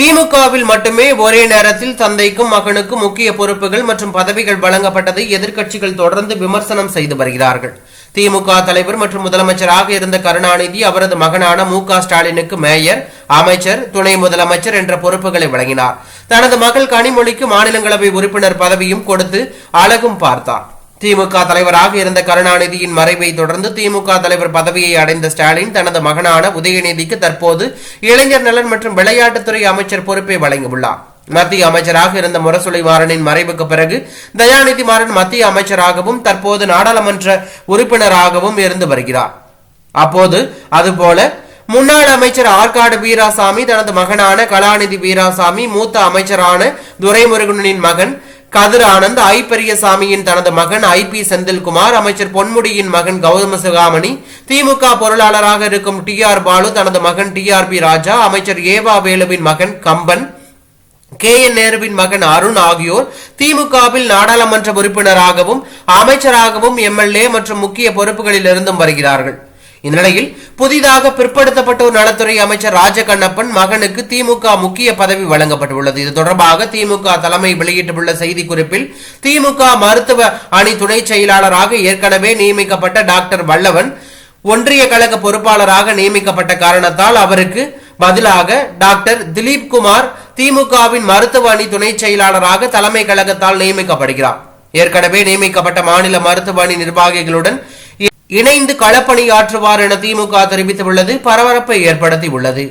திமுகவில் மட்டுமே ஒரே நேரத்தில் தந்தைக்கும் மகனுக்கும் முக்கிய பொறுப்புகள் மற்றும் பதவிகள் வழங்கப்பட்டதை எதிர்க்கட்சிகள் தொடர்ந்து விமர்சனம் செய்து வருகிறார்கள். திமுக தலைவர் மற்றும் முதலமைச்சராக இருந்த கருணாநிதி அவரது மகனான மு ஸ்டாலினுக்கு மேயர் அமைச்சர் துணை முதலமைச்சர் என்ற பொறுப்புகளை வழங்கினார். தனது மகள் கனிமொழிக்கு மாநிலங்களவை உறுப்பினர் பதவியும் கொடுத்து அழகும் பார்த்தார். திமுக தலைவராக இருந்த கருணாநிதியின் மறைவை தொடர்ந்து திமுக தலைவர் பதவியை அடைந்த ஸ்டாலின் தனது மகனான உதயநிதிக்கு தற்போது இளைஞர் நலன் மற்றும் விளையாட்டுத்துறை அமைச்சர் பொறுப்பை வழங்கியுள்ளார். மத்திய அமைச்சராக இருந்த முரசொலி மாறனின் மறைவுக்கு பிறகு தயாநிதி மாறன் மத்திய அமைச்சராகவும் தற்போது நாடாளுமன்ற உறுப்பினராகவும் இருந்து வருகிறார். அப்போது அதுபோல முன்னாள் அமைச்சர் ஆற்காடு வீராசாமி தனது மகனான கலாநிதி வீராசாமி மூத்த அமைச்சரான துரைமுருகனின் மகன் கதிர் ஆனந்த் ஐ பெரியசாமியின் தனது மகன் ஐ பி செந்தில்குமார் அமைச்சர் பொன்முடியின் மகன் கௌதம சிகாமணி திமுக பொருளாளராக இருக்கும் டி ஆர் பாலு தனது மகன் டி ஆர் பி ராஜா அமைச்சர் ஏவா வேலுவின் மகன் கம்பன் கே என் நேருவின் மகன் அருண் ஆகியோர் திமுகவில் நாடாளுமன்ற உறுப்பினராகவும் அமைச்சராகவும் எம்எல்ஏ மற்றும் முக்கிய பொறுப்புகளில் இருந்தும் வருகிறார்கள். இந்நிலையில் புதிதாக பிற்படுத்தப்பட்டோர் நலத்துறை அமைச்சர் ராஜகண்ணப்பன் மகனுக்கு திமுக முக்கிய பதவி வழங்கப்பட்டுள்ளது. இது தொடர்பாக திமுக தலைமை வெளியிட்டுள்ள செய்திக்குறிப்பில் திமுக மருத்துவ அணி துணை செயலாளராக ஏற்கனவே நியமிக்கப்பட்ட டாக்டர் வல்லவன் ஒன்றிய கழக பொறுப்பாளராக நியமிக்கப்பட்ட காரணத்தால் அவருக்கு பதிலாக டாக்டர் திலீப் குமார் திமுகவின் மருத்துவ அணி துணை செயலாளராக தலைமை கழகத்தால் நியமிக்கப்படுகிறார். ஏற்கனவே நியமிக்கப்பட்ட மாநில மருத்துவ அணி நிர்வாகிகளுடன் இணைந்து களப்பணியாற்றுவார் என திமுக தெரிவித்துள்ளது. பரபரப்பை ஏற்படுத்தியுள்ளது.